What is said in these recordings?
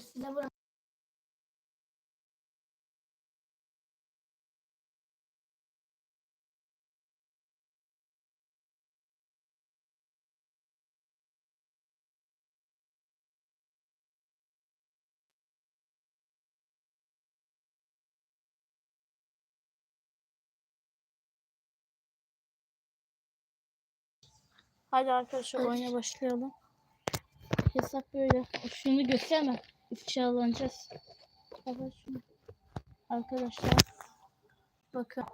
Size bırak. Hadi arkadaşlar oyuna başlayalım. Hesap böyle. Şunu gösterme. Kapat şunu. Arkadaşlar. Bakın.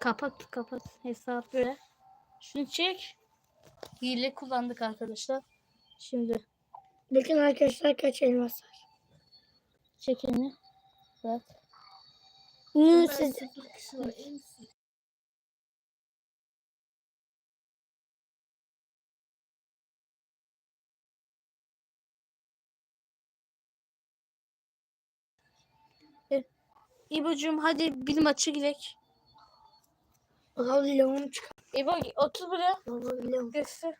Kapat kapat. Hesap böyle. Şunu çek. Hile kullandık arkadaşlar. Şimdi Bakın arkadaşlar kaç elmas var. çekeni. Bak. Yunus siz... İbo'cum hadi bir maçı girek. Vallahi lavunu çıkar. İbo otur buraya. Vallahi lavunu. Göster.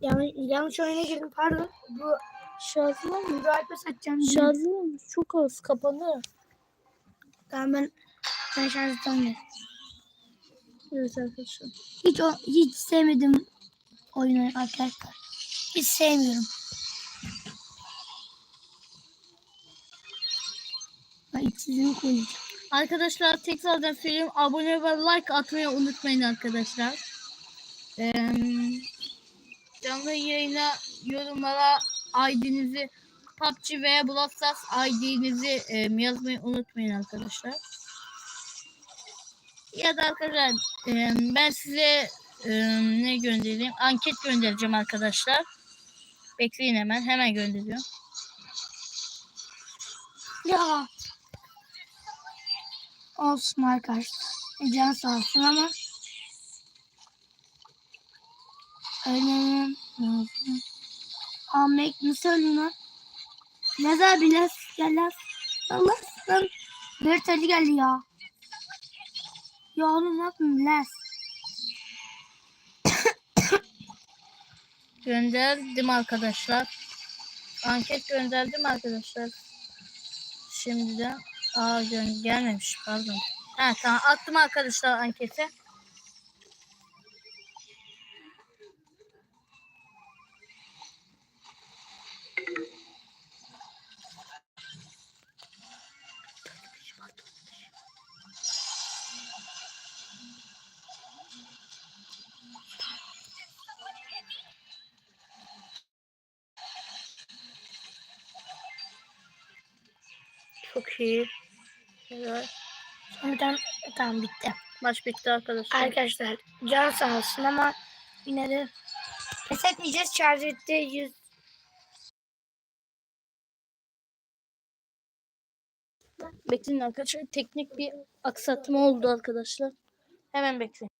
Yanlış, yanlış oyuna girdim pardon. Bu Şarjı var mı? Mücahit'e satacağım. Şarjı var mı? Çok az kapandı. Tamam ben ben şarjı tanıyorum. Evet arkadaşlar. Hiç o, hiç sevmedim oyunu arkadaşlar. Hiç sevmiyorum. Ben içsizini koyacağım. Arkadaşlar tekrardan söyleyeyim. Abone ve like atmayı unutmayın arkadaşlar. Ee, canlı yayına yorumlara ID'nizi PUBG veya Brawl Stars ID'nizi e, yazmayı unutmayın arkadaşlar. Ya da arkadaşlar e, ben size e, ne göndereyim? Anket göndereceğim arkadaşlar. Bekleyin hemen. Hemen gönderiyorum. Ya. Olsun arkadaşlar. Can sağ olsun ama ölmem lazım. Ahmet nasıl öldün lan? Laz abi Laz gel Laz. Allah lan. Dört Ali geldi ya. Ya oğlum ne? Gönderdim arkadaşlar. Anket gönderdim arkadaşlar. Şimdiden aa gö- gelmemiş pardon. Ha tamam attım arkadaşlar ankete. Çok iyi. Evet. Sonradan tamam bitti. Maç bitti arkadaşlar. Arkadaşlar can sağ olsun ama yine de pes etmeyeceğiz. Şarj etti 100 Bekleyin arkadaşlar. Teknik bir aksatma oldu arkadaşlar. Hemen bekleyin.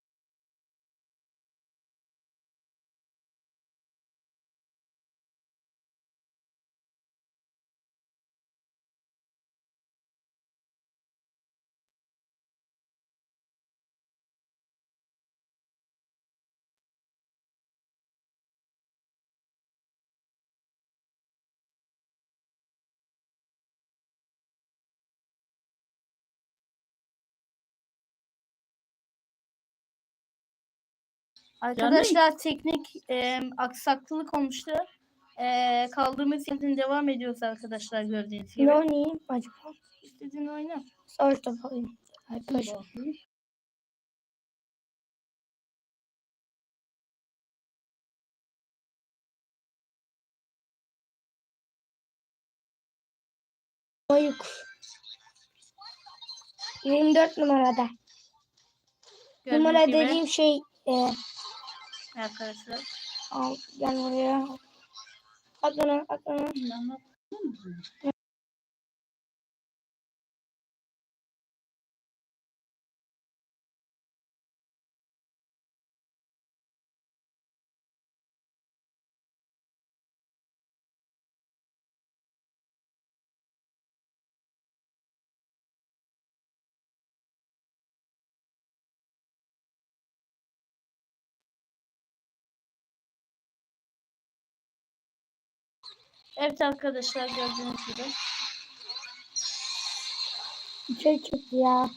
Arkadaşlar teknik e, aksaklık olmuştu. E, kaldığımız yerden devam ediyoruz arkadaşlar gördüğünüz gibi. ne oynayayım acaba? İstediğin oyna. Savaş topu oynayayım. Arkadaşlar. Oyuk. 24 numarada. Gördüğünüz Numara gibi dediğim şey e, arkadaşlar. al gel buraya. At bana at bana. Evet arkadaşlar gördüğünüz gibi. Şey çıktı ya.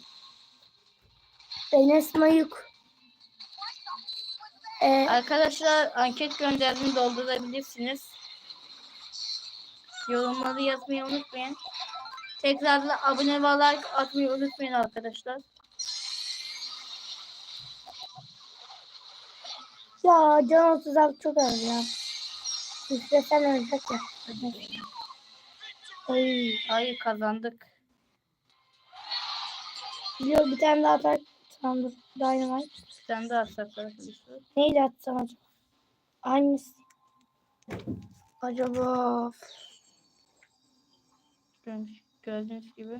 Enes Mayuk. Ee, Arkadaşlar anket gönderdim doldurabilirsiniz. Yorumları yazmayı unutmayın. Tekrarla abone ve like atmayı unutmayın arkadaşlar. ya Can 36 çok az ya. İstesen ölecek ya. Ay, Hayır kazandık. biliyor bir tane daha atar. Tamam dur. Dynamite. Sen de atsak arkadaşlar. Neyle atsam acaba? Hangisi? Acaba gördüğünüz gibi.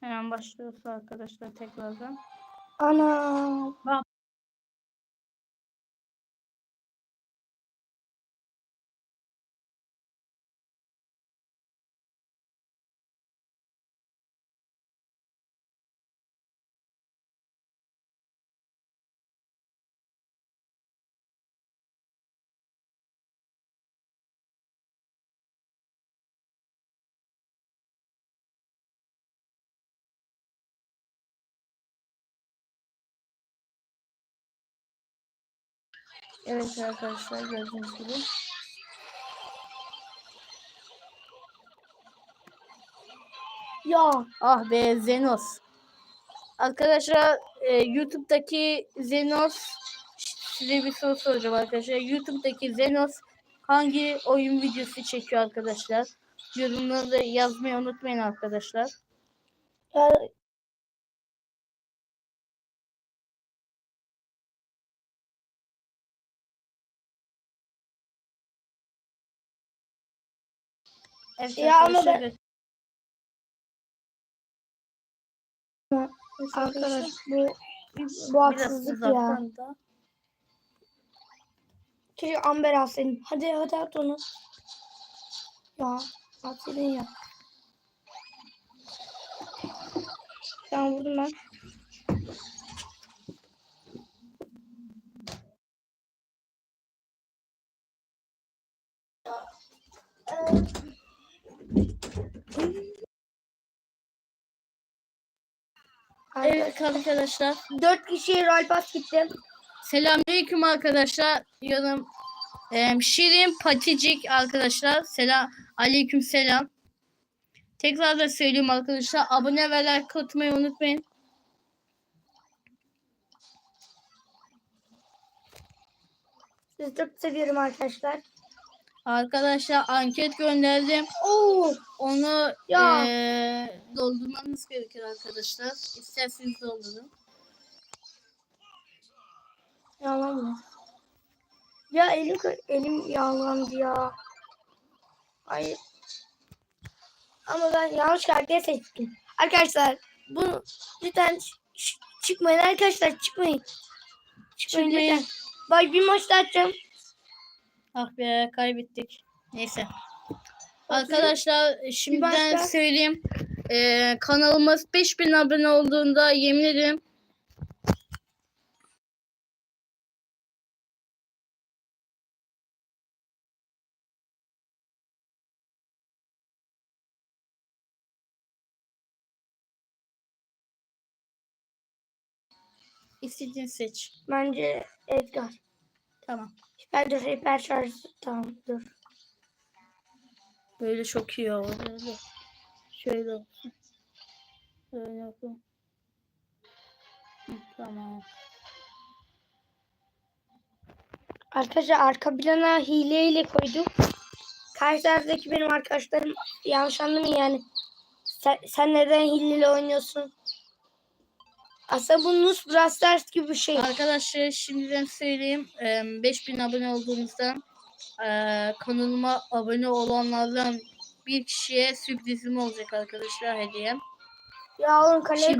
Hemen başlıyoruz arkadaşlar tekrardan. Ana Bak. Evet arkadaşlar gördüğünüz gibi. ya Ah be Zenos. Arkadaşlar e, YouTube'daki Zenos size bir soru soracağım arkadaşlar. YouTube'daki Zenos hangi oyun videosu çekiyor arkadaşlar? Yorumları da yazmayı unutmayın arkadaşlar. ya Evet Ya ama arkadaşlar. ben- arkadaş bu bu haksızlık ya. Keşke Amber alsaydın. Hadi hadi at onu. Ya atsaydın ya. Tamam vurdum ben. Evet arkadaşlar. Dört kişiye roll pass gittim. Selamünaleyküm arkadaşlar. Yorum em, Şirin Paticik arkadaşlar. Selam. Aleyküm selam. Tekrar da söyleyeyim arkadaşlar. Abone ve like atmayı unutmayın. Sizi çok seviyorum arkadaşlar. Arkadaşlar anket gönderdim. Oo, Onu Ya. eee, doldurmanız gerekir arkadaşlar. İsterseniz doldurun. yalan mı? Ya elim elim yağlandı ya. Hayır. Ama ben yanlış karakteri seçtim. Arkadaşlar bunu lütfen çıkmayın arkadaşlar çıkmayın. Çıkmayın, Çıkmayın. lütfen. Bak bir maç daha atacağım. Ah be kaybettik. Neyse. Arkadaşlar şimdiden başka? söyleyeyim. Eee, kanalımız 5000 abone olduğunda yemin ederim istediğin seç. Bence Edgar. Tamam. Ben dur hiper şarj tamam dur. Böyle çok iyi olur. Böyle. Şöyle olsun. Böyle yapalım. Tamam. Arkadaşlar arka plana hileyle koydum. Karşı taraftaki benim arkadaşlarım yanlış anlamayın yani. Sen, sen neden hileyle oynuyorsun? Aslında bu Nus Brawl Stars gibi bir şey. Arkadaşlar şimdiden söyleyeyim. eee, 5000 abone olduğumuzda eee, kanalıma abone olanlardan bir kişiye sürprizim olacak arkadaşlar hediyem. Ya oğlum kaleye